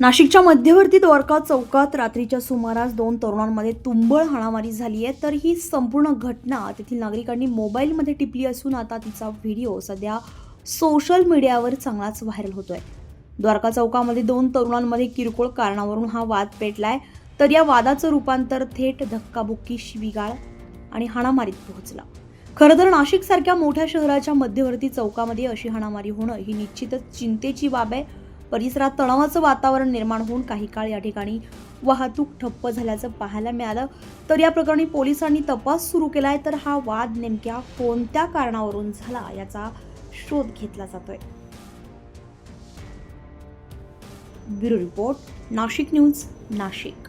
नाशिकच्या मध्यवर्ती द्वारका चौकात रात्रीच्या सुमारास दोन तरुणांमध्ये तुंबळ हाणामारी झाली आहे. तर ही संपूर्ण घटना तेथील नागरिकांनी मोबाईलमध्ये टिपली असून आता तिचा व्हिडिओ सध्या सोशल मीडियावर चांगलाच व्हायरल होतोय. द्वारका चौकामध्ये दोन तरुणांमध्ये किरकोळ कारणावरून हा वाद पेटलाय. तर या वादाचं रूपांतर थेट धक्काबुक्की शिवीगाळ आणि हाणामारीत पोहोचला. खरं तर नाशिकसारख्या मोठ्या शहराच्या मध्यवर्ती चौकामध्ये अशी हाणामारी होणं ही निश्चितच चिंतेची बाब आहे. परिसरात तणावाचं वातावरण निर्माण होऊन काही काळ या ठिकाणी वाहतूक ठप्प झाल्याचं पाहायला मिळालं. तर या प्रकरणी पोलिसांनी तपास सुरू केलाय तर हा वाद नेमक्या कोणत्या कारणावरून झाला याचा शोध घेतला जातोय. Bureau report Nashik news Nashik.